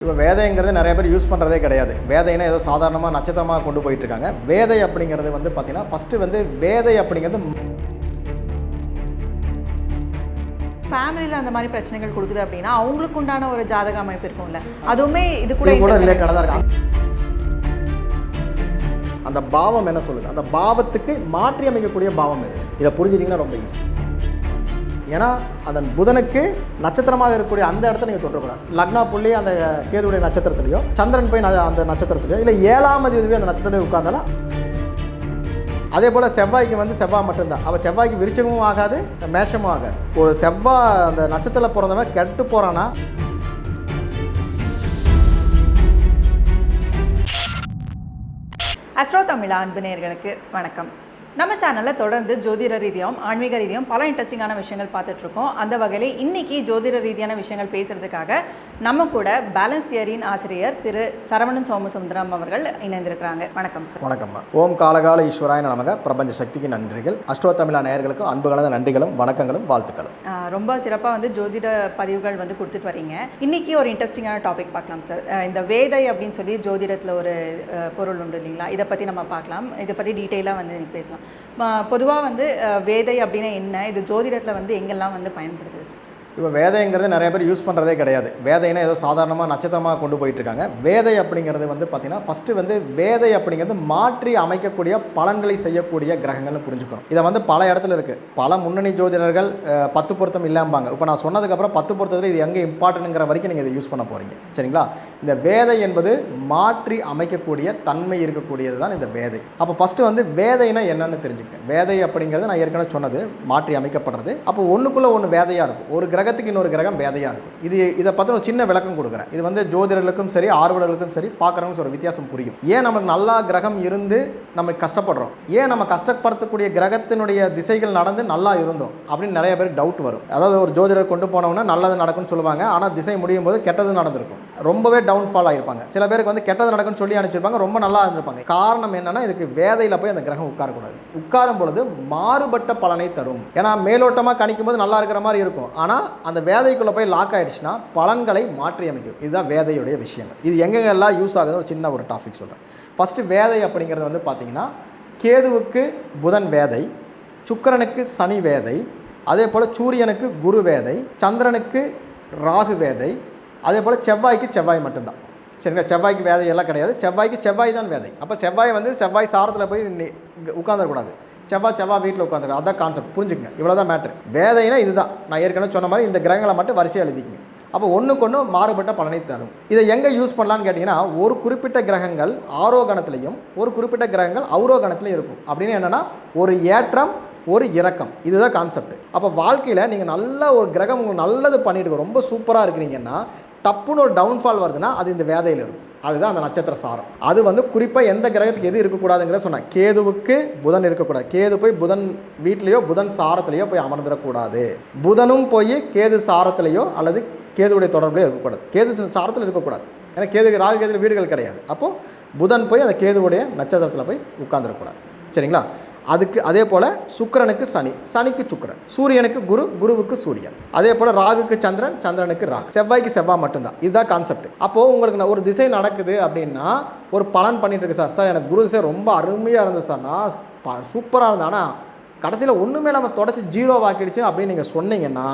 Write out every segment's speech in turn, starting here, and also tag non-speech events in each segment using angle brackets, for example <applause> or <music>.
இப்போ வேதைங்கிறது நிறைய பேர் யூஸ் பண்ணுறதே கிடையாது. வேதைனா ஏதோ சாதாரணமாக நட்சத்திரமாக கொண்டு போயிட்டு இருக்காங்க வேதை அப்படிங்கிறது வந்து பார்த்தீங்கன்னா ஃபஸ்ட்டு வந்து வேதை அப்படிங்கிறது ஃபேமிலியில் அந்த மாதிரி பிரச்சனைகள் கொடுக்குது அப்படின்னா அவங்களுக்கு உண்டான ஒரு ஜாதக அமைப்பு இருக்கும்ல. அதுவுமே இது கூட இது கூட ரிலேட்டடாக தான் இருக்கு. அந்த பாவம் என்ன சொல்லுது? அந்த பாவத்துக்கு மாற்றி அமைக்கக்கூடிய பாவம் எது இதை புரிஞ்சுட்டிங்கன்னா ரொம்ப ஈஸி ஏன்னா அந்த புதனுக்கு நட்சத்திரமாக இருக்கக்கூடிய அந்த இடத்த நீங்கள் தொடரக்கூடாது லக்னா புள்ளி அந்த கேதுடைய நட்சத்திரத்துலையோ சந்திரன் போய் ந- அந்த நட்சத்திரத்துலையோ இல்லை ஏழாம் அதிபதி அந்த நட்சத்திரத்தில் உட்கார்ந்தாலும் அதே போல் செவ்வாய்க்கு வந்து செவ்வாய் மட்டும்தான். அவள் செவ்வாய்க்கு விருச்சமும் ஆகாது மேஷமும் ஆகாது. ஒரு செவ்வாய் அந்த நட்சத்திரத்தில் பிறந்தவன் கெட்டு போகிறான்னா அஸ்ரோ தமிழா அன்பு நேர்களுக்கு வணக்கம். நம்ம சேனலில் தொடர்ந்து ஜோதிட ரீதியாகவும் ஆன்மீக ரீதியாகவும் பல இன்ட்ரெஸ்டிங்கான விஷயங்கள் பார்த்துட்டு இருக்கோம் அந்த வகையில் இன்னைக்கு ஜோதிட ரீதியான விஷயங்கள் பேசுறதுக்காக நம்ம கூட பேலன்ஸ் தியரியின் ஆசிரியர் திரு சரவணன் சோமசுந்தரம் அவர்கள் இணைந்திருக்கிறாங்க. வணக்கம் சார் வணக்கம்மா ஓம் காலகால ஈஸ்வராய நமக. பிரபஞ்ச சக்திக்கு நன்றிகள். அஷ்டோ தமிழா நேயர்களுக்கும் அன்பு கலந்த நன்றிகளும் வணக்கங்களும் வாழ்த்துக்களும். ரொம்ப சிறப்பாக வந்து ஜோதிட பதிவுகள் வந்து கொடுத்துட்டு வரீங்க. இன்னைக்கு ஒரு இன்ட்ரெஸ்டிங்கான டாபிக் பார்க்கலாம் சார் இந்த வேதை அப்படின்னு சொல்லி ஜோதிடத்தில் ஒரு பொருள் உண்டு இல்லைங்களா? இதை பற்றி நம்ம பார்க்கலாம். இதை பற்றி டீட்டெயிலாக வந்து பேசலாம். பொதுவாக வந்து வேதை அப்படின்னா என்ன? இது ஜோதிடத்தில் வந்து எங்கெல்லாம் வந்து பயன்படுது? இப்போ வேதைங்கிறது நிறைய பேர் யூஸ் பண்ணுறதே கிடையாது. வேதைனா ஏதோ சாதாரணமாக நட்சத்திரமாக கொண்டு போயிட்டுருக்காங்க. வேதை அப்படிங்கிறது வந்து பார்த்திங்கன்னா ஃபஸ்ட்டு வந்து வேதை அப்படிங்கிறது மாற்றி அமைக்கக்கூடிய பலன்களை செய்யக்கூடிய கிரகங்கள்னு புரிஞ்சுக்கணும். இதை வந்து பல இடத்துல இருக்குது பல முன்னணி ஜோதிடர்கள் பத்து பொருத்தம் இல்லாம்பாங்க. இப்போ நான் சொன்னதுக்கப்புறம் பத்து பொருத்தத்தில் இது எங்கே இம்பார்ட்டனுங்கிற வரைக்கும் நீங்கள் இதை யூஸ் பண்ண போகிறீங்க சரிங்களா? இந்த வேதை என்பது மாற்றி அமைக்கக்கூடிய தன்மை இருக்கக்கூடியது தான் இந்த வேதை. அப்போ ஃபஸ்ட்டு வந்து வேதைனா என்னென்னு தெரிஞ்சுக்கேன் வேதை அப்படிங்கிறது நான் ஏற்கனவே சொன்னது மாற்றி அமைக்கப்படுறது. அப்போ ஒன்றுக்குள்ளே ஒன்று வேதையாக இருக்கும். ஒரு கிரக கிரகத்துக்கு இன்னொரு கிரகம் வேதையாக இருக்கும். இது இதை பற்றி ஒரு சின்ன விளக்கம் கொடுக்குறேன். இது வந்து ஜோதிடர்களுக்கும் சரி ஆர்வலர்களுக்கும் சரி பார்க்குறவங்க ஒரு வித்தியாசம் புரியும். ஏன் நமக்கு நல்லா கிரகம் இருந்து நம்ம கஷ்டப்படுறோம்? ஏன் நம்ம கஷ்டப்படுத்தக்கூடிய கிரகத்தினுடைய திசைகள் நடந்து நல்லா இருந்தோம்? அப்படின்னு நிறைய பேருக்கு டவுட் வரும். அதாவது ஒரு ஜோதிடர் கொண்டு போனோம்னா நல்லது நடக்கும்னு சொல்லுவாங்க. ஆனால் திசை முடியும் போது கெட்டது நடந்திருக்கும். ரொம்பவே டவுன்ஃபால் ஆகிருப்பாங்க சில பேருக்கு வந்து கெட்டது நடக்கும்னு சொல்லி அனுப்பிச்சிருப்பாங்க. ரொம்ப நல்லா இருந்திருப்பாங்க. காரணம் என்னன்னா இதுக்கு வேதையில் போய் அந்த கிரகம் உட்காரக்கூடாது. உட்காரும் பொழுது மாறுபட்ட பலனை தரும். ஏன்னா மேலோட்டமாக கணிக்கும் போது நல்லா இருக்கிற மாதிரி இருக்கும். ஆனால் அந்த வேதைக்குள்ளே போய் லாக் ஆகிடுச்சுன்னா பலன்களை மாற்றி அமைக்கும் இதுதான் வேதையுடைய விஷயங்கள் இது எங்கெங்கெல்லாம் யூஸ் ஆகுது ஒரு சின்ன ஒரு டாபிக் சொல்கிறேன் ஃபஸ்ட்டு வேதை அப்படிங்கிறது வந்து பார்த்தீங்கன்னா கேதுவுக்கு புதன் வேதை சுக்கரனுக்கு சனி வேதை அதே போல் சூரியனுக்கு குரு வேதை சந்திரனுக்கு ராகு வேதை அதே போல் செவ்வாய்க்கு செவ்வாய் மட்டும்தான். சரிங்களா? செவ்வாய்க்கு வேதையெல்லாம் கிடையாது. செவ்வாய்க்கு செவ்வாய் தான் வேதை. அப்போ செவ்வாய் வந்து செவ்வாய் சாரத்தில் போய் உட்காந்துடக்கூடாது செவ்வாய் செவ்வாய் வீட்டில் உட்காந்துருக்கு அதான் கான்செப்ட் புரிஞ்சுக்கங்க. இவ்வளோ தான் மேட்ரு வேதைனா இதுதான். நான் ஏற்கனவே சொன்ன மாதிரி இந்த கிரகங்களை மட்டும் வரிசையாக எழுதிக்கங்க. அப்போ ஒன்றுக்கு ஒன்று மாறுபட்ட பலனை தரும். இதை எங்கே யூஸ் பண்ணலான்னு கேட்டிங்கன்னா ஒரு குறிப்பிட்ட கிரகங்கள் ஆரோகணத்திலையும் ஒரு குறிப்பிட்ட கிரகங்கள் அவரோகணத்திலையும் இருக்கும். அப்படின்னு என்னென்னா ஒரு ஏற்றம் ஒரு இறக்கம் இதுதான் கான்செப்ட் அப்போ வாழ்க்கையில் நீங்கள் நல்ல ஒரு கிரகம் உங்களுக்கு நல்லது பண்ணிட்டு ரொம்ப சூப்பராக இருக்கிறீங்கன்னா டப்புன்னு ஒரு டவுன்ஃபால் வருதுன்னா அது இந்த வேதையில் இருக்கும். அதுதான் அந்த நட்சத்திர சாரம். அது வந்து குறிப்பாக எந்த கிரகத்துக்கு எது இருக்கக்கூடாதுங்கிறத சொன்னேன் கேதுவுக்கு புதன் இருக்கக்கூடாது. கேது போய் புதன் வீட்லேயோ புதன் சாரத்துலேயோ போய் அமர்ந்துடக்கூடாது. புதனும் போய் கேது சாரத்துலேயோ அல்லது கேதுவுடைய தொடர்புலையோ இருக்கக்கூடாது. கேது சாரத்தில் இருக்கக்கூடாது. ஏன்னா கேது ராகு கேதுல வீடுகள் கிடையாது. அப்போது புதன் போய் அந்த கேதுவுடைய நட்சத்திரத்தில் போய் உட்கார்ந்துடக்கூடாது. சரிங்களா? அதுக்கு அதே போல் சுக்கிரனுக்கு சனி. சனிக்கு சுக்கிரன். சூரியனுக்கு குரு குருவுக்கு சூரியன். அதே போல் ராகுக்கு சந்திரன் சந்திரனுக்கு ராகு. செவ்வாய்க்கு செவ்வாய் மட்டும்தான். இதுதான் கான்செப்ட் அப்போது உங்களுக்கு நான் ஒரு திசை நடக்குது அப்படின்னா ஒரு பலன் பண்ணிட்டு இருக்கு சார். சார் எனக்கு குரு திசை ரொம்ப அருமையாக இருந்தது சார். நான் சூப்பராக இருந்தேன். ஆனால் கடைசியில் ஒன்றுமே நம்ம தொடச்சி ஜீரோ ஆக்கிடுச்சு அப்படின்னு நீங்கள் சொன்னீங்கன்னா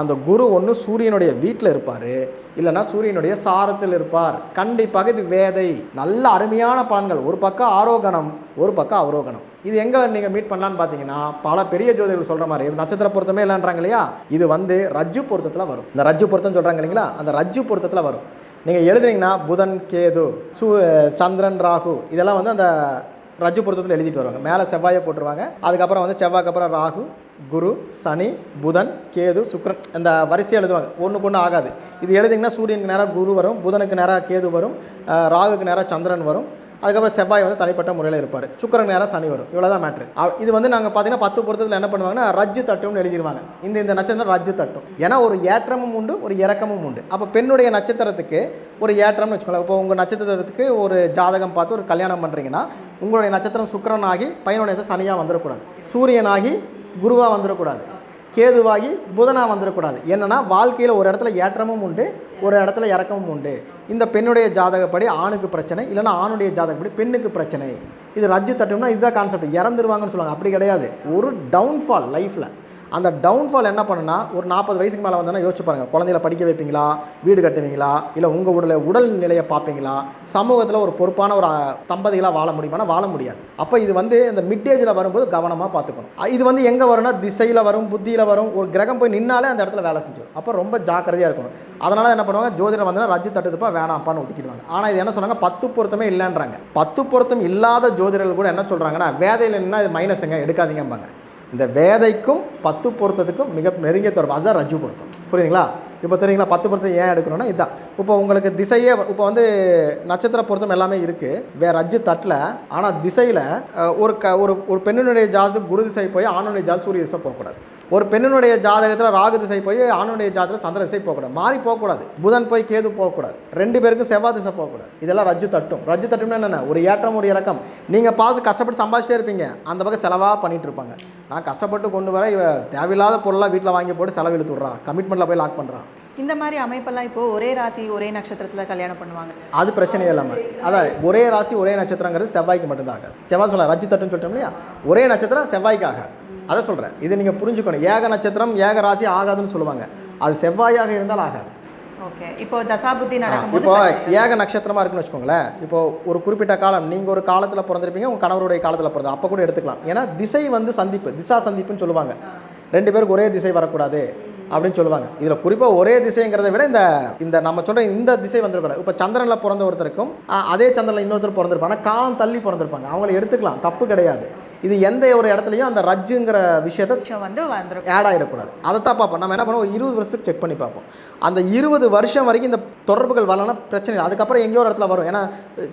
அந்த குரு ஒன்று சூரியனுடைய வீட்டில் இருப்பார். இல்லைன்னா சூரியனுடைய சாரத்தில் இருப்பார். கண்டிப்பாக இது வேதை. நல்ல அருமையான பலன்கள் ஒரு பக்கம் ஆரோகணம் ஒரு பக்கம் அவரோகணம். இது எங்கே நீங்கள் மீட் பண்ணலான்னு பார்த்தீங்கன்னா பல பெரிய ஜோதிகள் சொல்கிற மாதிரி நட்சத்திர பொருத்தமே இல்லைன்றாங்க இல்லையா? இது வந்து ரஜ்ஜு பொருத்தத்தில் வரும். இந்த ரஜ்ஜு பொருத்தம் சொல்கிறாங்க இல்லைங்களா? அந்த ரஜ்ஜு பொருத்தத்தில் வரும். நீங்கள் எழுதுனீங்கன்னா புதன் கேது சூ சந்திரன் ராகு இதெல்லாம் வந்து அந்த ரஜ்ஜு பொருத்தத்தில் எழுதிட்டு வருவாங்க. மேலே செவ்வாயை போட்டுருவாங்க. அதுக்கப்புறம் வந்து செவ்வாய்க்கு அப்புறம் ராகு குரு சனி புதன் கேது சுக்ரன் இந்த வரிசையை எழுதுவாங்க. ஒன்றுக்கு ஒன்று ஆகாது. இது எழுதிங்கன்னா சூரியனுக்கு நேராக குரு வரும் புதனுக்கு நேராக கேது வரும் ராகுக்கு நேராக சந்திரன் வரும். அதுக்கப்புறம் செவ்வாய் வந்து தனிப்பட்ட முறையில் இருப்பார். சுக்கிரன் நேராக சனி வரும். இவ்வளோ தான் மேட்ரு இது வந்து நாங்கள் பார்த்தீங்கன்னா பத்து பொருத்தத்தில் என்ன பண்ணுவாங்கன்னா ரஜ்ஜு தட்டும்னு எழுதிருவாங்க. இந்த இந்த நட்சத்திரம் ரஜ்ஜு தட்டும். ஏன்னா ஒரு ஏற்றமும் உண்டு ஒரு இறக்கமும் உண்டு. அப்போ பெண்ணுடைய நட்சத்திரத்துக்கு ஒரு ஏற்றம்னு வச்சுக்கோங்களேன். இப்போ உங்கள் நட்சத்திரத்துக்கு ஒரு ஜாதகம் பார்த்து ஒரு கல்யாணம் பண்ணுறீங்கன்னா உங்களுடைய நட்சத்திரம் சுக்கரன் ஆகி பையனுடைய சனியாக வந்துடக்கூடாது சூரியனாகி குருவாக வந்துடக்கூடாது கேதுவாகி புதனா வந்துடக்கூடாது என்னென்னா வாழ்க்கையில் ஒரு இடத்துல ஏற்றமும் உண்டு ஒரு இடத்துல இறக்கமும் உண்டு. இந்த பெண்ணுடைய ஜாதகப்படி ஆணுக்கு பிரச்சனை இல்லைனா ஆணுடைய ஜாதகப்படி பெண்ணுக்கு பிரச்சனை. இது ரஜ்ஜு தட்டும்னா இதுதான் கான்செப்ட் இறந்துருவாங்கன்னு சொல்லுவாங்க. அப்படி கிடையாது. ஒரு டவுன்ஃபால் லைஃப்பில் அந்த டவுன்ஃபால் என்ன பண்ணுன்னா ஒரு நாற்பது வயசுக்கு மேலே வந்தோன்னா யோசிச்சு பாருங்க குழந்தைகளை படிக்க வைப்பீங்களா வீடு கட்டுவீங்களா இல்லை உங்கள் உடல உடல் நிலையை பார்ப்பீங்களா சமூகத்தில் ஒரு பொறுப்பான ஒரு தம்பதிகளாக வாழ முடியுமானா வாழ முடியாது. அப்போ இது வந்து இந்த மிட் ஏஜில் வரும்போது கவனமாக பார்த்துக்கணும். இது வந்து எங்கே வரும்னா திசையில் வரும் புத்தியில் வரும் ஒரு கிரகம் போய் நின்னாலே அந்த இடத்துல வேலை செஞ்சிடும் அப்போ ரொம்ப ஜாக்கிரதையாக இருக்கணும். அதனால் என்ன பண்ணுவாங்க ஜோதிடம் வந்தா ரஜ்ஜு தட்டுதுப்பா வேணாம்ப்பான்னு ஒதுக்கிடுவாங்க. ஆனால் இது என்ன சொன்னாங்க பத்து பொருத்தமே இல்லைன்றாங்க. பத்து பொருத்தம் இல்லாத ஜோதிடர்கள் கூட என்ன சொல்கிறாங்கன்னா வேதையில் என்ன இது மைனஸுங்க எடுக்காதீங்கம்பாங்க. இந்த வேதைக்கும் பத்து பொருத்தத்துக்கும் மிக நெருங்கிய தொடர்பு. அதுதான் ரஜு பொருத்தம். புரியுதுங்களா? இப்போ தெரியுங்களா? பத்து பொருத்தம் ஏன் எடுக்கணும்னா இதுதான் இப்போ உங்களுக்கு திசையே இப்போ வந்து நட்சத்திர பொருத்தம் எல்லாமே இருக்குது வேற ரஜ்ஜு தட்டில். ஆனால் திசையில் ஒரு க ஒரு ஒரு பெண்ணினுடைய ஜாது குரு திசை போய் ஆணுடைய ஜாதகம் சூரிய திசை போகக்கூடாது. ஒரு பெண்ணினுடைய ஜாதகத்தில் ராகு திசை போய் ஆணுடைய ஜாதகத்தில் சந்திர திசை போகக்கூடாது. மாறி போகக்கூடாது. புதன் போய் கேது போகக்கூடாது. ரெண்டு பேருக்கும் செவ்வாய் திசை போகக்கூடாது. இதெல்லாம் ரஜ்ஜு தட்டும். ரஜ்ஜு தட்டும்னா என்னென்ன? ஒரு ஏற்றம் ஒரு இறக்கம். நீங்கள் பார்த்து கஷ்டப்பட்டு சம்பாதிச்சிட்டே இருப்பீங்க. அந்த பக்கம் செலவாக பண்ணிட்டு இருப்பாங்க. நான் கஷ்டப்பட்டு கொண்டு வர இவ தேவையில்லாத பொருளாக வீட்டில் வாங்கி போட்டு செலவு இழுத்து விட்றான் கமிட்மெண்ட்டில் போய் லாக் பண்ணுறான் இந்த மாதிரி அமைப்பெல்லாம் இப்போ ஒரே ராசி ஒரே நட்சத்திரத்துல கல்யாணம் பண்ணுவாங்க. அது பிரச்சனையே இல்லாமல் அதான் ஒரே ராசி ஒரே நட்சத்திரங்கிறது செவ்வாய்க்கு மட்டும்தான் செவ்வாய் சொல்ல ரஜ்ஜு தட்டுன்னு சொல்லிட்டோம் இல்லையா? ஒரே நட்சத்திரம் செவ்வாய்க்கு ஆகாது. அதை சொல்கிறேன் இது நீங்கள் புரிஞ்சுக்கணும். ஏக நட்சத்திரம் ஏக ராசி ஆகாதுன்னு சொல்லுவாங்க. அது செவ்வாயாக இருந்தால் ஆகாது. ஓகே. இப்போ தசாபுத்தி நடக்கும்போது இப்போ ஏக நட்சத்திரமா இருக்குன்னு வச்சுக்கோங்களேன். இப்போ ஒரு குறிப்பிட்ட காலம் நீங்கள் ஒரு காலத்தில் பிறந்திருப்பீங்க உங்கள் கணவருடைய காலத்தில் பிறந்த அப்போ கூட எடுத்துக்கலாம். ஏன்னா திசை வந்து சந்திப்பு திசா சந்திப்புன்னு சொல்லுவாங்க. ரெண்டு பேருக்கு ஒரே திசை வரக்கூடாது அப்படின்னு சொல்லுவாங்க. இதில் குறிப்பாக ஒரே திசைங்கிறத விட இந்த இந்த நம்ம சொல்கிற இந்த திசை வந்துருக்கூடாது இப்போ சந்திரனில் பிறந்த ஒருத்தருக்கும் அதே சந்திரனில் இன்னொருத்தர் பிறந்திருப்பாங்க. காலம் தள்ளி பிறந்திருப்பாங்க. அவங்கள எடுத்துக்கலாம். தப்பு கிடையாது. இது எந்த ஒரு இடத்துலையும் அந்த ரஜ்ஜுங்கிற விஷயத்தை வந்து ஆட் ஆகிடக்கூடாது அதை தான் பார்ப்போம். நம்ம என்ன பண்ணுவோம்? ஒரு இருபது வருஷத்துக்கு செக் பண்ணி பார்ப்போம். அந்த இருபது வருஷம் வரைக்கும் இந்த தொடர்புகள் வரலன்னா பிரச்சனை இல்லை. அதுக்கப்புறம் எங்கேயோ ஒரு இடத்துல வரும். ஏன்னா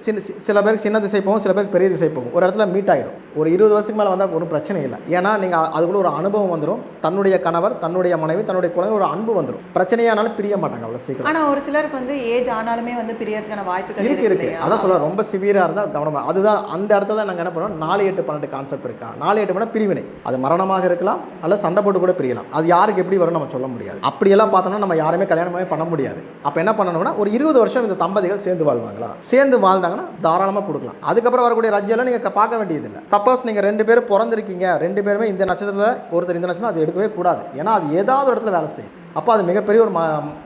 சின்ன சில பேருக்கு சின்ன திசை போகும் சில பேருக்கு பெரிய திசை போகும். ஒரு இடத்துல மீட் ஆகிடும் ஒரு இருபது வருஷத்துக்கு மேலே வந்தால் ஒன்றும் பிரச்சனை இல்லை. ஏன்னா நீங்கள் அதுக்குள்ள ஒரு அனுபவம் வந்துடும் தன்னுடைய கணவர் தன்னுடைய மனைவி தன்னுடைய குழந்தை ஒரு அன்பு வந்துடும் பிரச்சனையானாலும் பிரிய மாட்டாங்க அவ்வளோ சீக்கிரம். ஆனா ஒரு சிலருக்கு வந்து ஏஜ் ஆனாலுமே வந்து பிரியறதுக்கான வாய்ப்புகள் இருக்கு இருக்கு? அதான் சொல்ல ரொம்ப சிவியராக இருந்தால் கவனமாக அதுதான் அந்த இடத்துல தான் நாங்கள் என்ன பண்ணுவோம்? நாலு எட்டு பன்னெண்டு கான்செப்ட் இருக்கா நாலு எட்டு மணி பிரிவினை. அது மரணமாக இருக்கலாம் அல்ல சண்டை போட்டு கூட பிரியலாம். அது யாருக்கு எப்படி வரும்னு நம்ம சொல்ல முடியாது. அப்படியெல்லாம் பார்த்தோம்னா நம்ம யாருமே கல்யாணமே பண்ண முடியாது. அப்போ என்ன பண்ணணும்னா ஒரு இருபது வருஷம் இந்த தம்பதிகள் சேர்ந்து வாழ்வாங்களா? சேர்ந்து வாழ்ந்தாங்கன்னா தாராளமாக கொடுக்கலாம். அதுக்கப்புறம் வரக்கூடிய ரஜ்ஜெல்லாம் நீங்கள் பார்க்க வேண்டியதில்லை. சப்போஸ் நீங்கள் ரெண்டு பேரும் பிறந்திருக்கீங்க ரெண்டு பேருமே இந்த நட்சத்திரத்தில் ஒருத்தர் இந்த நட்சத்திரம் அது எடுக்கவே கூடாது. ஏன்னா அது ஏதாவது இடத்துல வேலை செய்யும். அப்போ அது மிகப்பெரிய ஒரு ம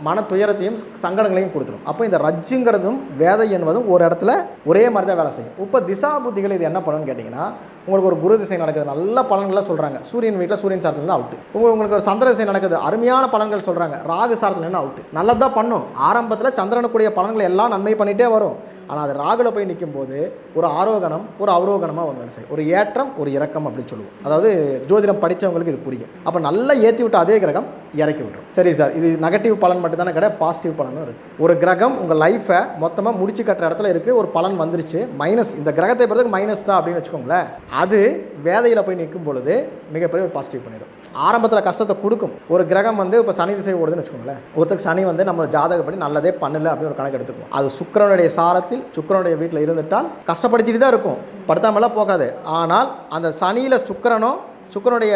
மன துயரத்தையும் சங்கடங்களையும் கொடுத்துரும். அப்போ இந்த ரஜ்ஜுங்கிறதும் வேதை என்பதும் ஒரு இடத்துல ஒரே மாதிரி தான் வேலை செய்யும். இப்போ திசா புத்திகள் இது என்ன பண்ணுன்னு கேட்டிங்கன்னா உங்களுக்கு ஒரு குரு திசை நடக்குது நல்ல பலன்களை சொல்கிறாங்க சூரியன் வீட்டில் சூரியன் சாரத்தில் தான் அவுட்டு உங்களுக்கு உங்களுக்கு ஒரு சந்திர திசை நடக்குது அருமையான பலன்கள் சொல்கிறாங்க ராகு சாரத்தில் என்ன அவுட்டு நல்லது தான் பண்ணும். ஆரம்பத்தில் சந்திரனுக்குரிய பலன்களை எல்லாம் நன்மை பண்ணிகிட்டே வரும். ஆனால் அது ராகுல போய் நிற்கும் போது ஒரு ஆரோகணம் ஒரு அவரோகணமாக ஒன்று வேலை ஒரு ஏற்றம் ஒரு இறக்கம் அப்படின்னு சொல்லுவோம். அதாவது ஜோதிடம் படித்தவங்களுக்கு இது புரியும். அப்போ நல்லா ஏற்றி விட்ட அதே கிரகம் இறக்கி விட்டுரும். சரி சார் இது நெகட்டிவ் பலன் மட்டும் தானே கிடையாது பாசிட்டிவ் பலனும் இருக்குது ஒரு கிரகம் உங்கள் லைஃப்பை மொத்தமாக முடிச்சு கட்டுற இடத்துல இருக்குது ஒரு பலன் வந்துருச்சு மைனஸ் இந்த கிரகத்தை பொறுத்தவரைக்கும் மைனஸ் தான் அப்படின்னு வச்சுக்கோங்களேன். அது வேதையில் போய் நிற்கும் பொழுது மிகப்பெரிய ஒரு பாசிட்டிவ் பண்ணிடும். ஆரம்பத்தில் கஷ்டத்தை கொடுக்கும். ஒரு கிரகம் வந்து இப்போ சனி திசை ஓடுதுன்னு வச்சுக்கோங்களேன். ஒருத்தருக்கு சனி வந்து நம்ம ஜாதகப்படி நல்லதே பண்ணல அப்படின்னு ஒரு கணக்கு எடுத்துக்கும் அது சுக்கிரனுடைய சாரத்தில் சுக்கிரனுடைய வீட்டில் இருந்துட்டால் கஷ்டப்படுத்திட்டு தான் இருக்கும். படுத்தாமலாம் போகாது. ஆனால் அந்த சனியில் சுக்கரனோ சுக்கரனுடைய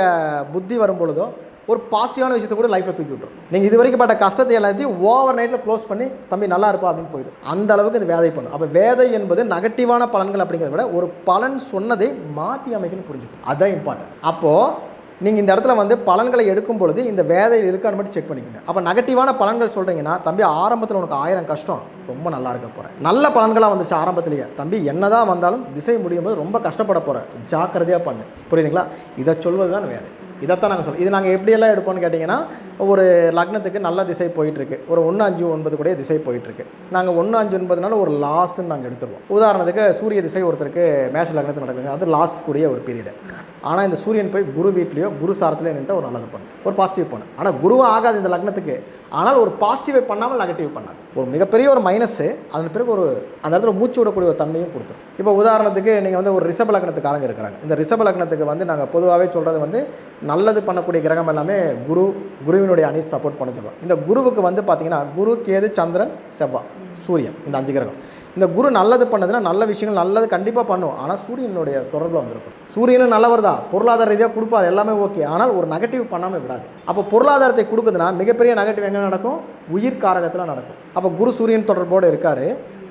புத்தி வரும் பொழுதோ ஒரு பாசிட்டிவான விஷயத்தை கூட லைஃப்பில் தூக்கி விட்டுரும். நீங்கள் இது வரைக்கும் பட்ட கஷ்டத்தை எல்லாத்தையும் ஓவர் நைட்டில் க்ளோஸ் பண்ணி தம்பி நல்லா இருப்பா அப்படின்னு போயிடும். அந்த அளவுக்கு இந்த வேதை பண்ணும். அப்போ வேதை என்பது நெகட்டிவான பலன்கள் அப்படிங்கிறத விட ஒரு பலன் சொன்னதை மாற்றி அமைக்கணும்னு புரிஞ்சுக்கும். அதுதான் இம்பார்ட்டன்ட் அப்போது நீங்கள் இந்த இடத்துல வந்து பலன்களை எடுக்கும் பொழுது இந்த வேதையில் இருக்கான்னு மட்டும் செக் பண்ணிக்கோங்க. அப்போ நெகட்டிவான பலன்கள் சொல்கிறீங்கன்னா தம்பி ஆரம்பத்தில் உனக்கு ஆயிரம் கஷ்டம் ரொம்ப நல்லா இருக்க போகிறேன் நல்ல பலன்களாக வந்துச்சு ஆரம்பத்திலேயே. தம்பி என்னதான் வந்தாலும் திசை முடியும் போது ரொம்ப கஷ்டப்பட போகிறேன் ஜாக்கிரதையாக பண்ணு. புரியுதுங்களா? இதை சொல்வது தான் வேதை. இதைத்தான் நாங்கள் சொல்லுவோம் இது நாங்கள் எப்படியெல்லாம் எடுப்போம்னு கேட்டிங்கன்னா ஒரு லக்னத்துக்கு நல்ல திசை போயிட்டுருக்கு. ஒரு ஒன்று அஞ்சு ஒன்பது கூட திசை போயிட்டுருக்கு. நாங்கள் ஒன்று அஞ்சு ஒன்பதுனால ஒரு லாஸ்ன்னு நாங்கள் எடுத்துருவோம். உதாரணத்துக்கு சூரிய திசை ஒருத்தருக்கு மேஷ லக்னத்துக்கு நடக்குது அது லாஸ் கூடிய ஒரு பீரியடு ஆனால் இந்த சூரியன் போய் குரு வீட்லேயோ குரு சாரத்துலேயோ நின்று ஒரு நல்லது பண்ணும். ஒரு பாசிட்டிவ் பண்ணும் ஆனால் குருவும் ஆகாது இந்த லக்னத்துக்கு ஆனால் ஒரு பாசிட்டிவை பண்ணாமல் நெகட்டிவ் பண்ணாது. ஒரு மிகப்பெரிய ஒரு மைனஸு அதன் பிறகு ஒரு அந்த இடத்துல மூச்சு விடக்கூடிய ஒரு தன்மையும் கொடுத்துரும். இப்போ உதாரணத்துக்கு நீங்கள் வந்து ஒரு ரிஷப லக்னத்துக்காரங்க இருக்கிறாங்க. இந்த ரிஷப லக்னத்துக்கு வந்து நாங்கள் பொதுவாகவே சொல்கிறது வந்து நல்லது பண்ணக்கூடிய கிரகம் எல்லாமே குரு குருவினுடைய அணி சப்போர்ட் பண்ண சொல்லுவோம் இந்த குருவுக்கு வந்து பார்த்தீங்கன்னா குரு கேது சந்திரன் செவ்வாய் சூரியன் இந்த அஞ்சு கிரகம். இந்த குரு நல்லது பண்ணதுன்னா நல்ல விஷயங்கள் நல்லது கண்டிப்பாக பண்ணும். ஆனால் சூரியனுடைய தொடர்பில் வந்திருக்கும். சூரியனும் நல்லவர் தான் பொருளாதார ரீதியாக கொடுப்பார். எல்லாமே ஓகே. ஆனால் ஒரு நெகட்டிவ் பண்ணாமல் விடாது. அப்போ பொருளாதாரத்தை கொடுக்குதுன்னா மிகப்பெரிய நெகட்டிவ் எங்கே நடக்கும்? உயிர் காரகத்தில் நடக்கும். அப்போ குரு சூரியன் தொடர்போடு இருக்கார்.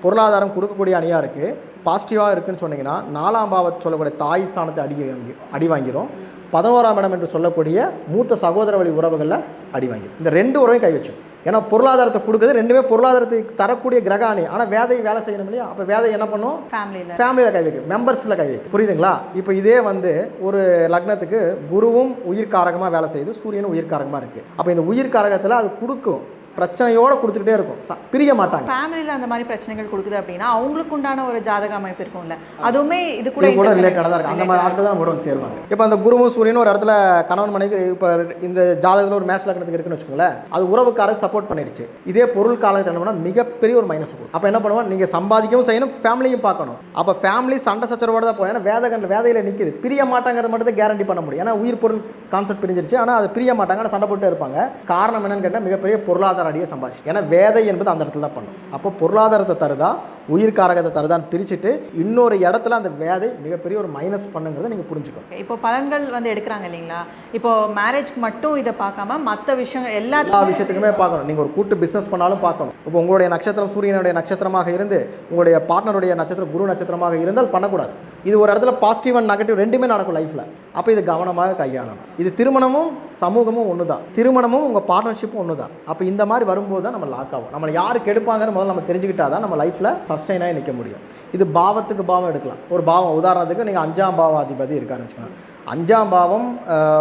பொருளாதாரம் கொடுக்கக்கூடிய அணியாக இருக்குது பாசிட்டிவாக இருக்குன்னு சொன்னீங்கன்னா நாலாம் பாவத்தை சொல்லக்கூடிய தாய் ஸ்தானத்தை அடி வாங்கி அடி வாங்கிரும். பதினோராம் இடம் என்று சொல்லக்கூடிய மூத்த சகோதர வழி உறவுகளில் அடி வாங்கிடும் இந்த ரெண்டு உறவையும் கை வச்சோம். ஏன்னா பொருளாதாரத்தை கொடுக்குது. ரெண்டுமே பொருளாதாரத்தை தரக்கூடிய கிரக அணி. ஆனால் வேதை வேலை செய்யணும் இல்லையா? அப்போ வேதை என்ன பண்ணும்? ஃபேமிலியில் ஃபேமிலியில் கை வைக்கும். மெம்பர்ஸில் கை வைக்கும். புரியுதுங்களா? இப்போ இதே வந்து ஒரு லக்னத்துக்கு குருவும் உயிர்காரகமாக வேலை செய்யுது சூரியனும் உயிர்காரகமாக இருக்குது அப்போ இந்த உயிர்காரகத்தில் அது கொடுக்கும். பிரச்சனையோடு கொடுத்துக்கிட்டே இருக்கும். பிரிய மாட்டாங்க. ஃபேமிலியில் அந்த மாதிரி பிரச்சனைகள் கொடுக்குது அப்படின்னா அவங்களுக்கு உண்டான ஒரு ஜாதக அமைப்பு இருக்கும்ல. அதுவுமே இது கூட கூட ரிலேட்டடாக தான் இருக்குது அந்த மாதிரி ஆட்கள் தான் கூட வந்து சேருவாங்க. இப்போ அந்த குருவும் சூரியனும் ஒரு இடத்துல கணவன் மனைவி இப்போ இந்த ஜாதகத்தில் ஒரு மேட்ச் லக்னத்துக்கு இருக்குன்னு வச்சுக்கோங்களேன் அது உறவுக்காரர் சப்போர்ட் பண்ணிடுச்சு. இதே பொருள் காலத்தில் என்ன பண்ணால் மிகப்பெரிய ஒரு மைனஸ் அப்போ என்ன பண்ணுவோம்? நீங்கள் சம்பாதிக்கவும் செய்யணும் ஃபேமிலியும் பார்க்கணும். அப்போ ஃபேமிலி சண்டை சச்சரவோட தான் போகும் ஏன்னா வேதகண்ட வேதையில் நிற்குது பிரிய மாட்டாங்கிறத மட்டும் தான் கேரண்டி பண்ண முடியும். ஏன்னா உயிர் பொருள் கான்செப்ட் பிரிஞ்சிருச்சு. ஆனால் அது பிரிய மாட்டாங்க ஆனால் சண்டை போட்டு இருப்பாங்க. காரணம் என்னன்னு கேட்டால் மிகப்பெரிய பொருளாதார அடியை சம்பாதிச்சு. ஏன்னா வேதை என்பது அந்த இடத்துல தான் பண்ணும். அப்போ பொருளாதாரத்தை தருதா உயிர் காரகத்தை தருதான்னு பிரிச்சுட்டு இன்னொரு இடத்துல அந்த வேதை மிகப்பெரிய ஒரு மைனஸ் பண்ணுங்கிறத நீங்கள் புரிஞ்சுக்கணும். இப்போ பலன்கள் வந்து எடுக்கிறாங்க இல்லைங்களா? இப்போ மேரேஜ்க்கு மட்டும் இதை பார்க்காம மற்ற விஷயம் எல்லா எல்லாத்துக்கும் விஷயத்துக்குமே பார்க்கணும். நீங்கள் ஒரு கூட்டு பிஸ்னஸ் பண்ணாலும் பார்க்கணும். இப்போ உங்களுடைய நட்சத்திரம் சூரியனுடைய நட்சத்திரமாக இருந்து உங்களுடைய பார்ட்னருடைய நட்சத்திரம் குரு நட்சத்திரமாக இருந்தால் பண்ணக்கூடாது. இது ஒரு இடத்துல பாசிட்டிவ் அண்ட் நெகட்டிவ் ரெண்டுமே நடக்கும் லைஃப்பில் அப்போ இது கவனமாக கையாளணும். இது திருமணமும் சமூகமும் ஒன்று தான் திருமணமும் உங்கள் பார்ட்னர்ஷிப்பும் ஒன்று தான் அப்போ இந்த மாதிரி வரும்போது தான் நம்ம லாக் ஆகும். நம்மளை யார் கெடுப்பாங்கன்னு முதல்ல நம்ம தெரிஞ்சுக்கிட்டா தான் நம்ம லைஃப்பில் சஸ்டைனாக நிற்க முடியும். இது பாவத்துக்கு பாவம் எடுக்கலாம். ஒரு பாவம் உதாரணத்துக்கு நீங்கள் அஞ்சாம் பாவாதிபதி இருக்காருன்னு வச்சுக்கோங்க. அஞ்சாம் பாவம்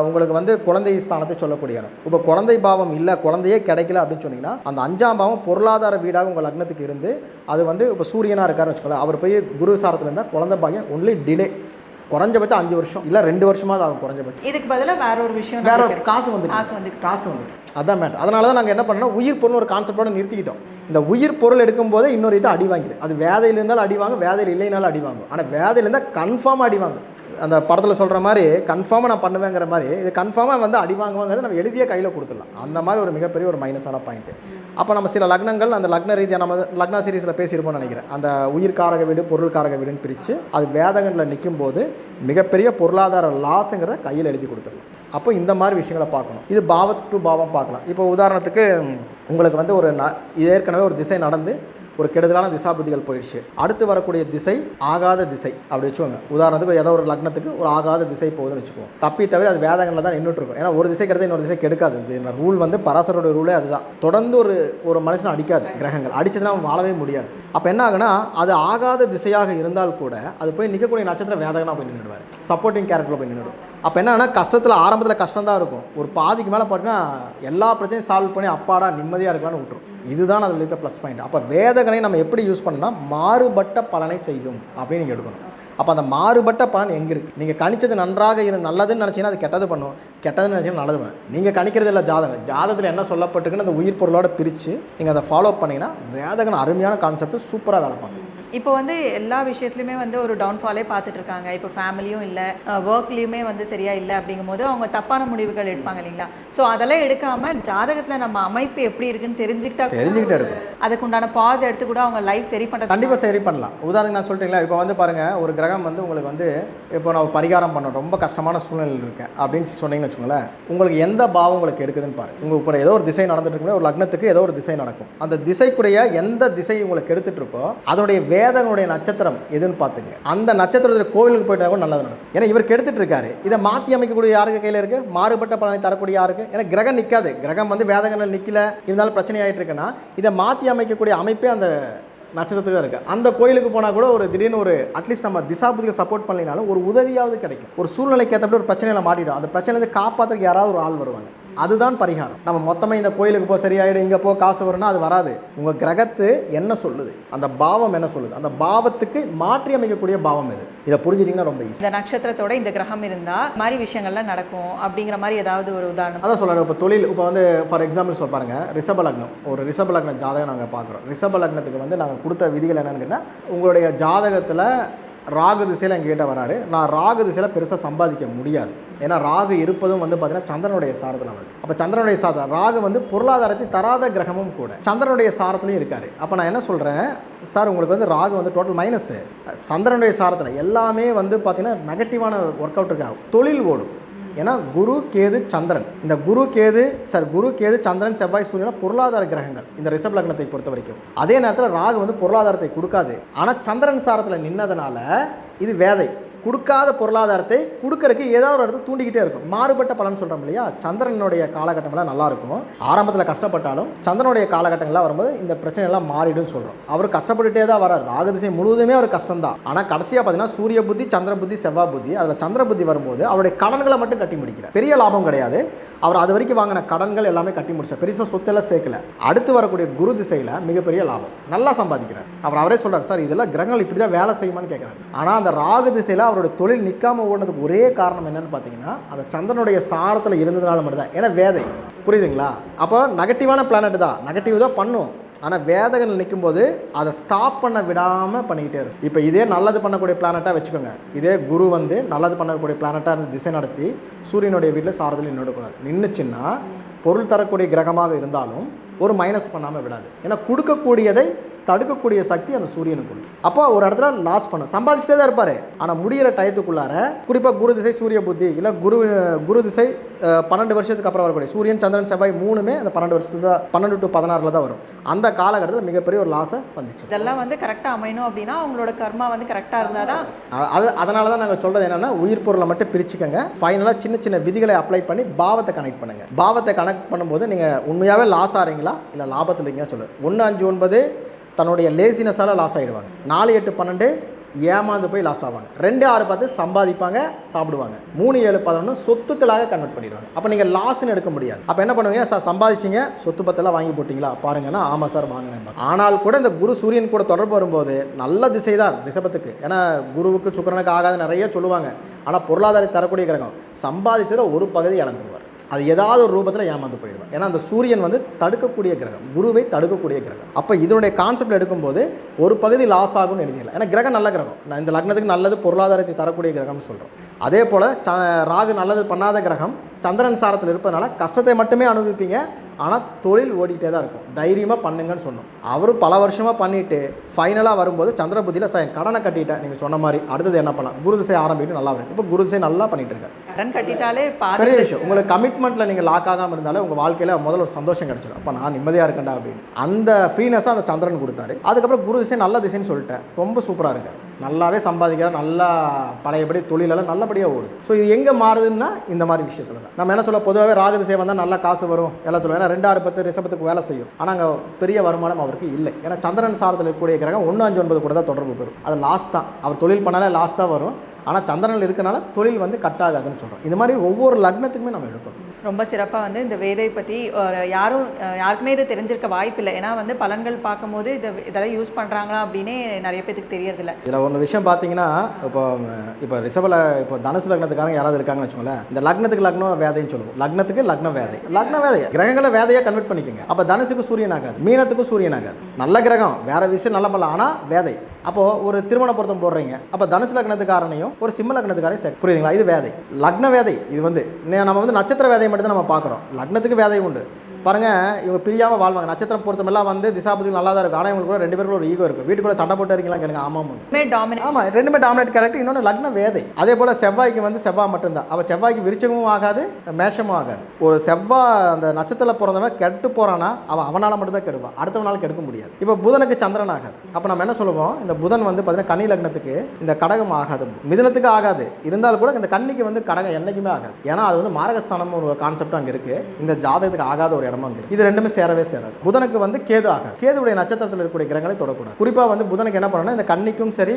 உங்களுக்கு வந்து குழந்தை ஸ்தானத்தை சொல்லக்கூடிய இடம். இப்போ குழந்தை பாவம் இல்லை குழந்தையே கிடைக்கல அப்படின்னு சொன்னீங்கன்னா அந்த அஞ்சாம் பாவம் பொருளாதார வீடாக உங்கள் லக்னத்துக்கு இருந்து அது வந்து இப்போ சூரியனாக இருக்காருன்னு வச்சுக்கோங்களேன். அவர் போய் குரு சாரத்தில் இருந்தால் குழந்தை பாகியம் ஒன்லி டிலே குறைஞ்சபட்சம் அஞ்சு வருஷம். இல்லை ரெண்டு வருஷமாவது ஆகும் குறைஞ்சபட்சம். இதுக்கு பதிலா வேற ஒரு விஷயம் வேற ஒரு காசு வந்து காசு வந்து காசு வந்து அதான் மேட் அதனால தான் நாங்கள் என்ன பண்ணோம் உயிர் பொருள் ஒரு கான்செப்டோட நிறுத்திக்கிட்டோம். இந்த உயிர் பொருள் எடுக்கும்போதே இன்னொரு இது அடி வாங்குது. அது வேதையில் இருந்தாலும் அடி வாங்கும் வேதையில் இல்லைனாலும் அடி வாங்கும். ஆனால் வேதையில் இருந்தால் கன்ஃபார்மாக அடி வாங்கும். அந்த படத்தில் சொல்கிற மாதிரி கன்ஃபார்மாக நான் பண்ணுவேங்கிற மாதிரி இது கன்ஃபார்மாக வந்து அடி வாங்குவாங்கிறது நம்ம எழுதிய கையில் கொடுத்துடலாம். அந்த மாதிரி ஒரு மிகப்பெரிய ஒரு மைனஸான பாயிண்ட்டு அப்போ நம்ம சில லக்னங்கள் அந்த லக்ன ரீதியாக நம்ம லக்னா சீரீஸில் பேசியிருப்போம்னு நினைக்கிறேன். அந்த உயிர்காரக வீடு பொருள்காரக வீடுன்னு பிரித்து அது வேதகங்களில் நிற்கும் போது மிகப்பெரிய பொருளாதார லாஸுங்கிறத கையில் எழுதி கொடுத்துடலாம். அப்போ இந்த மாதிரி விஷயங்களை பார்க்கணும். இது பாவ டு பாவம் பார்க்கலாம். இப்போ உதாரணத்துக்கு உங்களுக்கு வந்து ஒரு ந ஏற்கனவே ஒரு திசை நடந்து ஒரு கெடுதலான திசாபுதிகள் போயிடுச்சு. அடுத்து வரக்கூடிய திசை ஆகாத திசை அப்படி வச்சுக்கோங்க. உதாரணத்துக்கு ஏதோ ஒரு லக்னத்துக்கு ஒரு ஆகாத திசை போகுதுன்னு வச்சுக்கோங்க. தப்பி தவிர அது வேதங்களில் தான் நின்றுட்டு இருக்கும் ஏன்னா ஒரு திசை கிடையாது இன்னொரு திசை கெடுக்காது. இது ரூல் வந்து பராசரோட ரூலே அதுதான். தொடர்ந்து ஒரு ஒரு மனுஷனை அடிக்காது கிரகங்கள். அடிச்சதுன்னா வாழவே முடியாது. அப்போ என்ன ஆகுனா அது ஆகாத திசையாக இருந்தால் கூட அது போய் நிற்கக்கூடிய நட்சத்திரம் வேதகனாக போய் நின்றுடுவார் சப்போர்ட்டிங் கேரக்டரில் போய் நின்றுடும் அப்போ என்னன்னா கஷ்டத்தில் ஆரம்பத்தில் கஷ்டம் தான் இருக்கும். ஒரு பாதிக்கு மேலே பார்த்தீங்கன்னா எல்லா பிரச்சனையும் சால்வ் பண்ணி அப்பாடா நிம்மதியாக இருக்கலாம்னு விட்டுரும். இதுதான் அதில் இருக்க ப்ளஸ் பாயிண்ட் அப்போ வேதகனை நம்ம எப்படி யூஸ் பண்ணோம்னா மாறுபட்ட பலனை செய்யும் அப்படின்னு நீங்கள் எடுக்கணும். அப்போ அந்த மாறுபட்ட பலன் எங்கே இருக்குது நீங்கள் கணிச்சது நன்றாக இருந்து நல்லதுன்னு நினச்சிங்கன்னா அது கெட்டது பண்ணும். கெட்டதுன்னு நினச்சிங்கன்னா நல்லது பண்ணும். நீங்கள் கணிக்கிறது இல்லை ஜாதகம். ஜாதகத்தில் என்ன சொல்லப்பட்டிருக்குன்னு அந்த உயிர் பொருளோட பிரித்து நீங்கள் அதை ஃபாலோ பண்ணிங்கன்னா வேதகன் அருமையான கான்செப்ட் சூப்பராக வேலை பண்ணும் இப்போ வந்து எல்லா விஷயத்துலையுமே வந்து ஒரு டவுன்ஃபாலே பார்த்துட்டு இருக்காங்க இப்போ ஃபேமிலியும் இல்லை ஒர்க்லேயுமே வந்து சரியா இல்லை அப்படிங்கும்போது அவங்க தப்பான முடிவுகள் எடுப்பாங்க இல்லைங்களா? ஸோ அதெல்லாம் எடுக்காம ஜாதகத்தில் நம்ம அமைப்பு எப்படி இருக்குன்னு தெரிஞ்சுக்கிட்டா தெரிஞ்சுக்கிட்டு எடுக்கணும் அதுக்குண்டான பாஸ் எடுத்து கூட அவங்க லைஃப் சரி பண்ணுறது கண்டிப்பாக சரி பண்ணலாம். உதாரணத்துக்கு நான் சொல்லிட்டீங்களா இப்போ வந்து பாருங்கள் ஒரு கிரகம் வந்து உங்களுக்கு வந்து இப்போ நான் பரிகாரம் பண்ண ரொம்ப கஷ்டமான சூழ்நிலையில் இருக்கேன் அப்படின்னு சொன்னீங்கன்னு வச்சுக்கோங்களேன் உங்களுக்கு எந்த பாவம் உங்களுக்கு எடுக்குதுன்னு பாருங்க. உங்கள் இப்போ ஏதோ ஒரு திசை நடந்துட்டு இருக்குன்னா ஒரு லக்னத்துக்கு ஏதோ ஒரு திசை நடக்கும். அந்த திசைக்குரிய எந்த திசை உங்களுக்கு எடுத்துட்டு இருக்கோ அதனுடைய வேதனுடைய நட்சத்திரம் எதுன்னு பார்த்துங்க. அந்த நட்சத்திரத்தில் கோவிலுக்கு போயிட்டா கூட நல்லது நடக்கும். ஏன்னா இவர் கெடுத்துட்டு இருக்காரு. இதை மாற்றி அமைக்கக்கூடிய யாருக்கு கையில் இருக்கு? மாறுபட்ட பலனை தரக்கூடிய யாருக்கு? ஏன்னா கிரகம் நிற்காது கிரகம் வந்து வேதகங்கள் நிற்கல இருந்தாலும் பிரச்சனை ஆயிட்டு இருக்குன்னா இதை மாற்றி அமைக்கக்கூடிய அமைப்பே அந்த நட்சத்திரத்துக்கு தான் இருக்குது அந்த கோயிலுக்கு போனால் கூட ஒரு திடீர்னு ஒரு அட்லீஸ்ட் நம்ம திசாபுதிக்கு சப்போர்ட் பண்ணலினாலும் ஒரு உதவியாவது கிடைக்கும். ஒரு சூழ்நிலைக்கு ஏற்றபடி ஒரு பிரச்சனையில் மாட்டிடும். அந்த பிரச்சனையிலேருந்து காப்பாற்றுறதுக்கு யாராவது ஒரு ஆள் வருவாங்க. அதுதான் பரிகாரம். நம்ம மொத்தமாக இந்த கோயிலுக்கு போ சரியாயிடும் இங்கே போ காசு வரும்னா அது வராது. உங்கள் கிரகத்து என்ன சொல்லுது? அந்த பாவம் என்ன சொல்லுது? அந்த பாவத்துக்கு மாற்றி அமைக்கக்கூடிய பாவம் எது? இதை புரிஞ்சுட்டிங்கன்னா ரொம்ப ஈஸி இந்த நட்சத்திரத்தோட இந்த கிரகம் இருந்தா இந்த மாதிரி விஷயங்கள்லாம் நடக்கும் அப்படிங்கிற மாதிரி ஏதாவது ஒரு உதாரணம். அதான் சொல்கிறேன் இப்போ தொழில் இப்போ வந்து ஃபார் எக்ஸாம்பிள் சொல்ல பாருங்க. ரிஷப லக்னம். ஒரு ரிஷப லக்ன ஜாதகம் நாங்கள் பார்க்குறோம். ரிஷப லக்னத்துக்கு வந்து நாங்கள் கொடுத்த விதிகள் என்னன்னு கேட்டால் உங்களுடைய ஜாதகத்தில் ராகு திசையில் எங்ககிட்ட வராரு. நான் ராகு திசையில் பெருசாக சம்பாதிக்க முடியாது. ஏன்னா ராகு இருப்பதும் வந்து பார்த்தீங்கன்னா சந்திரனுடைய சாரத்தில் வருது அப்போ சந்திரனுடைய சாரம் ராகு வந்து பொருளாதாரத்தை தராத கிரகமும் கூட. சந்திரனுடைய சாரத்துலையும் இருக்காரு. அப்போ நான் என்ன சொல்கிறேன் சார் உங்களுக்கு வந்து ராகு வந்து டோட்டல் மைனஸ் சந்திரனுடைய சாரத்தில் எல்லாமே வந்து பார்த்தீங்கன்னா நெகட்டிவான ஒர்க் அவுட் இருக்காங்க தொழில் ஓடும். ஏன்னா குரு கேது சந்திரன். இந்த குரு கேது சார் குரு கேது சந்திரன் செவ்வாய் சூரியனா பொருளாதார கிரகங்கள் இந்த ரிஷப் லக்னத்தை பொறுத்த வரைக்கும். அதே நேரத்தில் ராகு வந்து பொருளாதாரத்தை கொடுக்காது. ஆனால் சந்திரன் சாரத்தில் நின்னதுனால இது வேதை. கொடுக்காத பொருளாதாரத்தை கொடுக்கறதுக்கு ஏதாவது ஒரு இடத்துல தூண்டிக்கிட்டே இருக்கும். மாறுபட்ட பலன் சொல்கிறோம் இல்லையா? சந்திரனுடைய காலகட்டங்கள்லாம் நல்லா இருக்கும். ஆரம்பத்தில் கஷ்டப்பட்டாலும் சந்திரனுடைய காலகட்டங்கள்லாம் வரும்போது இந்த பிரச்சனை எல்லாம் மாறிடும் சொல்கிறோம் அவர் கஷ்டப்பட்டுட்டே தான் வரார் ராகதிசை முழுவதுமே அவர் கஷ்டம்தான். ஆனால் கடைசியாக பார்த்தீங்கன்னா சூரிய புத்தி சந்திர புத்தி செவ்வாய் புத்தி அதில் சந்திர புத்தி வரும்போது அவருடைய கடன்களை மட்டும் கட்டி முடிக்கிறார். பெரிய லாபம் கிடையாது. அவர் அது வரைக்கும் வாங்கின கடன்கள் எல்லாமே கட்டி முடிச்சார். பெருசாக சொத்தெல்லாம் சேர்க்கல. அடுத்து வரக்கூடிய குரு திசையில் மிகப்பெரிய லாபம். நல்லா சம்பாதிக்கிறார். அவர் அவரே சொல்கிறார் சார் இதெல்லாம் கிரகங்கள் இப்படி தான் வேலை செய்யுமான்னு கேட்குறாரு ஆனால் அந்த ராகு திசையில் அவருடைய தொழில் நிற்காம ஓடுனதுக்கு ஒரே காரணம் என்னன்னு பார்த்தீங்கன்னா அந்த சந்திரனுடைய சாரத்தில் இருந்ததுனால மட்டும்தான். ஏன்னா வேதை. புரியுதுங்களா? அப்போ நெகட்டிவான பிளானட் தான். நெகட்டிவ் தான் பண்ணும். ஆனால் வேதகங்கள் நிற்கும்போது அதை ஸ்டாப் பண்ண விடாமல் பண்ணிக்கிட்டே இருக்கும். இப்போ இதே நல்லது பண்ணக்கூடிய பிளானட்டாக வச்சுக்கோங்க. இதே குரு வந்து நல்லது பண்ணக்கூடிய பிளானட்டாக இருந்து திசை நடத்தி சூரியனுடைய வீட்டில் சாரதில் நின்றுக்கூடாது நின்றுச்சுன்னா பொருள் தரக்கூடிய கிரகமாக இருந்தாலும் ஒரு மைனஸ் பண்ணாமல் விடாது. ஏன்னா கொடுக்கக்கூடியதை தடுக்கக்கூடிய சக்தி அந்த சூரியனுக்கு உண்டு. அப்போ ஒரு இடத்துல லாஸ் பண்ணும் சம்பாதிச்சுட்டே தான் இருப்பார். ஆனால் முடிகிற டயத்துக்குள்ளார குறிப்பாக குரு திசை சூரிய புத்தி இல்லை குரு குரு திசை பன்னெண்டு வருஷத்துக்கு அப்புறம் வரக்கூடிய சூரியன் சந்திரன் செவ்வாய் மூணுமே அந்த பன்னெண்டு வருஷத்துல தான் பன்னெண்டு டு பதினாறில் தான் வரும். அந்த காலகட்டத்தில் மிகப்பெரிய ஒரு லாஸை சந்திச்சு இதெல்லாம் வந்து கரெக்டாக அமையணும் அப்படின்னா அவங்களோட கர்மா வந்து கரெக்டாக இருந்தால் தான் அது அதனால தான் நாங்கள் சொல்கிறது என்னென்னா உயிர் பொருளை மட்டும் பிரிச்சுக்கங்க. ஃபைனலாக சின்ன சின்ன விதிகளை அப்ளை பண்ணி பாவத்தை கனெக்ட் பண்ணுங்கள் பாவத்தை கனெக்ட் பண்ணும்போது நீங்கள் உண்மையாகவே லாஸ் ஆகிறீங்களா இல்லை லாபத்தில் இருக்கீங்களா? சொல்லு ஒன்று அஞ்சு ஒன்பது தன்னுடைய லேசினஸால் லாஸ் ஆகிடுவாங்க நாலு எட்டு பன்னெண்டு ஏமாந்து போய் லாஸ் ஆவாங்க. ரெண்டு ஆறு பார்த்து சம்பாதிப்பாங்க சாப்பிடுவாங்க. மூணு ஏழு பதினொன்று சொத்துக்களாக கன்வெர்ட் பண்ணிடுவாங்க. அப்போ நீங்கள் லாஸ்ன்னு எடுக்க முடியாது. அப்போ என்ன பண்ணுவீங்க? சார் சம்பாதிச்சிங்க. சொத்து பத்தெல்லாம் வாங்கி போட்டிங்களா? பாருங்கன்னா ஆமாம் சார் வாங்கினேன் ஆனால் கூட இந்த குரு சூரியன் கூட தொடர்பு வரும்போது நல்ல திசை தான் ரிஷபத்துக்கு ஏன்னா குருவுக்கு சுக்கிரனுக்கு ஆகாத நிறைய சொல்லுவாங்க. ஆனால் பொருளாதாரத்தை தரக்கூடிய கிரகம் சம்பாதிச்சதில் ஒரு பகுதி இழந்துருவார். அது ஏதாவது ஒரு ரூபத்தில் ஏமாந்து போயிடுவேன். ஏன்னா அந்த சூரியன் வந்து தடுக்கக்கூடிய கிரகம். குருவை தடுக்கக்கூடிய கிரகம். அப்போ இதனுடைய கான்செப்ட் எடுக்கும்போது ஒரு பகுதி லாஸ் ஆகும்னு எழுதியல ஏன்னா கிரகம் நல்ல கிரகம். நான் இந்த லக்னத்துக்கு நல்லது பொருளாதாரத்தை தரக்கூடிய கிரகம்னு சொல்கிறோம் அதே போல் ச ராகு நல்லது பண்ணாத கிரகம் சந்திரன் சாரத்தில் இருப்பதனால கஷ்டத்தை மட்டுமே அனுபவிப்பீங்க. ஆனால் தொழில் ஓடிக்கிட்டே தான் இருக்கும். தைரியமாக பண்ணுங்கன்னு சொன்னோம். அவர் பல வருஷமாக பண்ணிட்டு ஃபைனலாக வரும்போது சந்திர புத்தியில் சார் கடனை கட்டிட்டேன். நீங்கள் சொன்ன மாதிரி அடுத்தது என்ன பண்ணலாம்? குரு திசை ஆரம்பிட்டு நல்லா வரும் இப்போ குரு திசை நல்லா பண்ணிட்டு இருக்காரு. கடன் கட்டிட்டாலே பெரிய விஷயம். உங்களுக்கு கமிட்மெண்ட்டில் நீங்கள் லாக் ஆகாமல் இருந்தாலே உங்கள் வாழ்க்கையில் முதல்ல ஒரு சந்தோஷம் கிடச்சிடும் அப்போ நான் நிம்மதியாக இருக்கேன்டா அப்படின்னு. அந்த ஃப்ரீனஸாக அந்த சந்திரன் கொடுத்தாரு. அதுக்கப்புறம் குரு திசை நல்ல திசைன்னு சொல்லிட்டேன். ரொம்ப சூப்பராக இருக்காரு. நல்லாவே சம்பாதிக்கிறார் நல்லா பழையபடி தொழிலெல்லாம் நல்லபடியாக ஓடுது ஸோ இது எங்கே மாறுதுன்னா இந்த மாதிரி விஷயத்தில் தான். நம்ம என்ன சொல்ல பொதுவாகவே ராகு திசை தான் நல்லா காசு வரும் எல்லாத்துல ஏன்னா ரெண்டாறு பத்து ரிஷபத்துக்கு வேலை செய்யும். ஆனால் அங்கே பெரிய வருமானம் அவருக்கு இல்லை. ஏன்னா சந்திரன் சாரத்தில் இருக்கக்கூடிய கிரகம் ஒன்று அஞ்சு ஒன்பது கூட தான் தொடர்பு பெறும். அது லாஸ் தான். அவர் தொழில் பண்ணாலே லாஸ் தான் வரும். ஆனால் சந்திரனில் இருக்கனால தொழில் வந்து கட் ஆகாதுன்னு சொல்கிறோம் இது மாதிரி ஒவ்வொரு லக்னத்துக்குமே நம்ம எடுக்கணும். ரொம்ப சிறப்பாக வந்து இந்த வேதை பற்றி யாரும் யாருக்குமே இது தெரிஞ்சிருக்க வாய்ப்பில்லை. ஏன்னா வந்து பலன்கள் பார்க்கும்போது இதை இதெல்லாம் யூஸ் பண்ணுறாங்களா அப்படின்னே நிறைய பேத்துக்கு தெரியறதில்ல. இதில் ஒன்று விஷயம் பார்த்தீங்கன்னா இப்போ இப்போ ரிசவில் இப்போ தனுசு லக்னத்துக்காரங்க யாராவது இருக்காங்கன்னு வச்சுக்கோங்களேன். இந்த லக்னத்துக்கு லக்னம் வேதைன்னு சொல்லுவோம். லக்னத்துக்கு லக்ன வேதை. லக்ன வேதை. கிரகங்களை வேதையாக கன்வெர்ட் பண்ணிக்கோங்க. அப்போ தனுசுக்கு சூரியன் ஆகாது. மீனத்துக்கும் சூரியன் ஆகாது. நல்ல கிரகம். வேற விஷயம் நல்ல பண்ணலாம். ஆனால் வேதை. அப்போது ஒரு திருமண பொருத்தம் போடுறீங்க. அப்போ தனுசு லக்னத்துக்காரனையும் ஒரு சிம்ம லக்னத்துக்காரையும் சேர்க்க புரியுதுங்களா? இது வேதை. லக்ன வேதை. இது வந்து நம்ம வந்து நட்சத்திர வேதையை மட்டும் தான் நம்ம பார்க்குறோம். லக்னத்துக்கு வேதை உண்டு. பாருங்க இவங்க பிரியாமல் வாழ்வாங்க. நட்சத்திரம் பொருத்தமெல்லாம் வந்து திசாபதி நல்லா தான் இருக்கும். ஆனால் இவங்களுக்கு கூட ரெண்டு பேருக்கும் ஒரு ஈகோ இருக்கும். வீட்டுக்குள்ள சண்டை போட்டு இருக்கீங்களா கேளுங்க. ஆமாம் ஆமாம் ரெண்டுமே டாமினேட் கேரக்டர் இன்னொன்று லக்ன வேதை. அதே போல் செவ்வாய்க்கு வந்து செவ்வாய் மட்டும்தான். அவள் செவ்வாய்க்கு விருச்சகமும் ஆகாது மேஷமும் ஆகாது. ஒரு செவ்வாய் அந்த நட்சத்திரத்தில் பிறந்தவன் கெட்டு போகிறான்னா அவன் அவனால் மட்டும்தான் கெடுவான் அடுத்தவனால கெடுக்க முடியாது. இப்போ புதனுக்கு சந்திரன் ஆகாது. அப்போ நம்ம என்ன சொல்லுவோம்? இந்த புதன் வந்து பார்த்தீங்கன்னா கன்னி லக்னத்துக்கு இந்த கடகம் ஆகாது. மிதுனத்துக்கு ஆகாது. இருந்தாலும் கூட இந்த கன்னிக்கு வந்து கடகம் என்னைக்குமே ஆகாது. ஏன்னா அது வந்து மாரகஸ்தானம் ஒரு கான்செப்ட் அங்கே இருக்குது இந்த ஜாதகத்துக்கு ஆகாத ஒரு இடமா இது ரெண்டுமே சேரவே சேராது. புதனுக்கு வந்து கேது ஆகாது. கேதுடைய நட்சத்திரத்தில் இருக்கக்கூடிய கிரகங்களை தொடக்கூடாது. குறிப்பாக வந்து புதனுக்கு என்ன பண்ணணும் இந்த கன்னிக்கும் சரி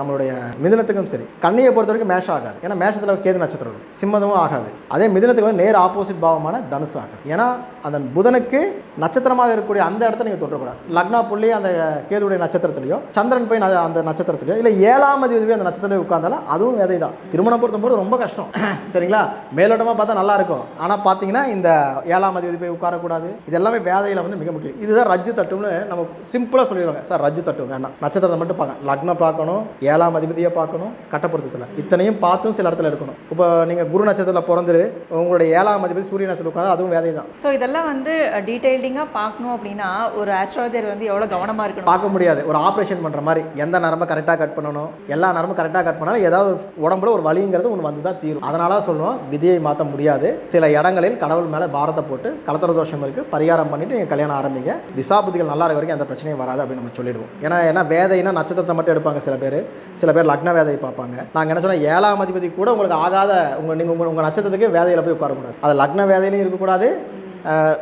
நம்மளுடைய மிதனத்துக்கும் சரி கண்ணியை பொறுத்த வரைக்கும் மேஷம் ஆகாது. ஏன்னா மேஷத்தில் கேது நட்சத்திரம் சிம்மதமும் ஆகாது. அதே மிதனத்துக்கு வந்து நேர் ஆப்போசிட் பாவமான தனுசு ஆகாது. ஏன்னா அந்த புதனுக்கு நட்சத்திரமாக இருக்கக்கூடிய அந்த இடத்த நீங்கள் தொட்டக்கூடாது லக்னா புள்ளி அந்த கேதுடைய நட்சத்திரத்திலையோ சந்திரன் போய் அந்த நட்சத்திரத்திலையோ இல்லை ஏழாம் அதிபதி அந்த நட்சத்திரத்தில் உட்கார்ந்தாலும் அதுவும் விதை தான் திருமணம் பொறுத்தம்போது ரொம்ப கஷ்டம். <clears throat> சரிங்களா? மேலோட்டமாக பார்த்தா நல்லா இருக்கும். ஆனால் பார்த்தீங்கன்னா இந்த ஏழாம் அதிபதி போய் உட்கார உட்காரக்கூடாது இது எல்லாமே வேதையில் வந்து மிக முக்கியம். இதுதான் ரஜ்ஜு தட்டும்னு நம்ம சிம்பிளாக சொல்லிடுவாங்க. சார் ரஜ்ஜு தட்டும் வேண்டாம். நட்சத்திரத்தை மட்டும் பார்க்க லக்னம் பார்க்கணும். ஏழாம் அதிபதியை பார்க்கணும். கட்டப்பொருத்தத்தில். இத்தனையும் பார்த்தும் சில இடத்துல எடுக்கணும். இப்போ நீங்கள் குரு நட்சத்திரத்தில் பிறந்துரு உங்களுடைய ஏழாம் அதிபதி சூரிய நட்சத்திரம் உட்காந்து அதுவும் வேதை தான். ஸோ இதெல்லாம் வந்து டீட்டெயில்டிங்காக பார்க்கணும் அப்படின்னா ஒரு ஆஸ்ட்ராலஜர் வந்து எவ்வளோ கவனமாக இருக்கணும்? பார்க்க முடியாது. ஒரு ஆப்ரேஷன் பண்ணுற மாதிரி எந்த நரம்பை கரெக்டாக கட் பண்ணணும் எல்லா நரம்பும் கரெக்டாக கட் பண்ணாலும் ஏதாவது உடம்புல ஒரு வலிங்கிறது ஒன்று வந்து தான் தீரும். அதனால சொல்லுவோம் விதியை மாற்ற முடியாது. சில இடங்களில் கடவுள் மேலே பாரத்தை போட்டு கலத்தர தோஷம் இருக்குது பரிகாரம் பண்ணிட்டு நீங்கள் கல்யாணம் ஆரம்பிங்க. திசாபுதிகள் நல்லா இருக்க வரைக்கும் எந்த பிரச்சனையும் வராது அப்படின்னு நம்ம சொல்லிடுவோம். ஏன்னா ஏன்னா வேதைனா நட்சத்திரத்தை மட்டும் எடுப்பாங்க சில பேர். சில பேர் லக்ன வேதையை பார்ப்பாங்க. நாங்கள் என்ன சொன்னால் ஏழாம் அதிபதி கூட உங்களுக்கு ஆகாத உங்கள் நீங்கள் உங்கள் உங்கள் நட்சத்திரத்துக்கு வேதையில் போய் உட்காரக்கூடாது. அது லக்ன வேதையிலையும் இருக்கக்கூடாது.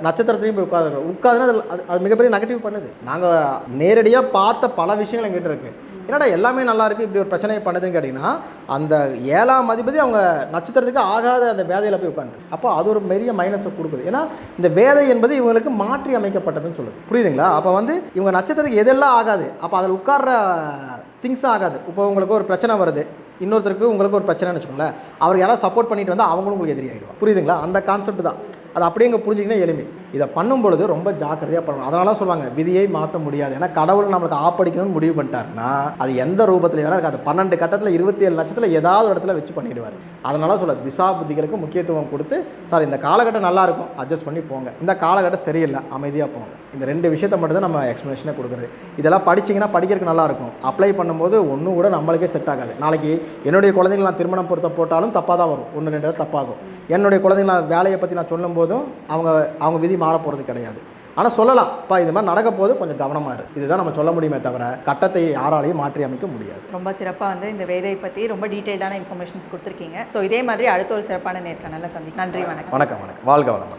நட்சத்திரத்திலையும் போய் உட்காந்து உட்காதுன்னா அது அது- அது மிகப்பெரிய நெகட்டிவ் பண்ணுது. நாங்கள் நேரடியாக பார்த்த பல விஷயங்கள் எங்கிட்ட இருக்குது என்னடா எல்லாமே நல்லா இருக்குது இப்படி ஒரு பிரச்சனையை பண்ணுதுன்னு கேட்டிங்கன்னா அந்த ஏழாம் அதிபதி அவங்க நட்சத்திரத்துக்கு ஆகாத அந்த வேதையில் போய் உட்காந்து அப்போ அது ஒரு பெரிய மைனஸை கொடுக்குது. ஏன்னா இந்த வேதை என்பது இவங்களுக்கு மாற்றி அமைக்கப்பட்டதுன்னு சொல்லுது. புரியுதுங்களா? அப்போ வந்து இவங்க நட்சத்திரத்துக்கு எதெல்லாம் ஆகாது அப்போ அதில் உட்கார்ற திங்ஸ் ஆகாது. இப்போ உங்களுக்கு ஒரு பிரச்சனை வருது இன்னொருத்தருக்கு உங்களுக்கு ஒரு பிரச்சனைன்னு வச்சுக்கோங்களேன் அவருக்கு யாராவது சப்போர்ட் பண்ணிட்டு வந்தால் அவங்களும் உங்களுக்கு எதிரி ஆகிடுவாங்க புரியுதுங்களா? அந்த கான்செப்ட் தான். அது அப்படியே இங்கே புரிஞ்சிங்கன்னா எளிமை. இதை பண்ணும் பொழுது ரொம்ப ஜாக்கிரதையாக பண்ணணும். அதனால சொல்லுவாங்க விதியை மாற்ற முடியாது. ஏன்னா கடவுள் நம்மளுக்கு ஆப்படிக்கணும்னு முடிவு பண்ணிட்டாருன்னா அது எந்த ரூபத்தில் வேணால் இருக்காது. பன்னெண்டு கட்டத்தில் இருபத்தி ஏழு லட்சத்தில் ஏதாவது இடத்துல வச்சு பண்ணிடுவார். அதனால சொல்ல திசா புத்திகளுக்கு முக்கியத்துவம் கொடுத்து சார் இந்த காலகட்டம் நல்லாயிருக்கும் அட்ஜஸ்ட் பண்ணி போங்க. இந்த காலகட்டம் சரியில்லை. அமைதியாக போங்க. இந்த ரெண்டு விஷயத்தை மட்டும் தான் நம்ம எக்ஸ்ப்ளனேஷனே கொடுக்குறது. இதெல்லாம் படிச்சீங்கன்னா படிக்கிறதுக்கு நல்லா இருக்கும். அப்ளை பண்ணும்போது ஒன்றும் கூட நம்மளுக்கே செட் ஆகாது. நாளைக்கு என்னுடைய குழந்தைகள் நான் திருமணம் பொருத்த போட்டாலும் தப்பாக தான் வரும். ஒன்று ரெண்டு தப்பாகும் என்னுடைய குழந்தைங்க நான் வேலையை பற்றி நான் சொல்லும்போது சொல்லும்போதும் அவங்க அவங்க விதி மாற போகிறது கிடையாது. ஆனால் சொல்லலாம். அப்பா இது மாதிரி நடக்க போது கொஞ்சம் கவனமாக இரு. இதுதான் நம்ம சொல்ல முடியுமே தவிர கட்டத்தை யாராலையும் மாற்றி அமைக்க முடியாது. ரொம்ப சிறப்பாக வந்து இந்த வேதை பற்றி ரொம்ப டீட்டெயில்டான இன்ஃபர்மேஷன்ஸ் கொடுத்துருக்கீங்க. ஸோ இதே மாதிரி அடுத்த ஒரு சிறப்பான நேர்காணல சந்தி நன்றி வணக்கம். வணக்கம் வணக்கம். வாழ்க வளமுடன்.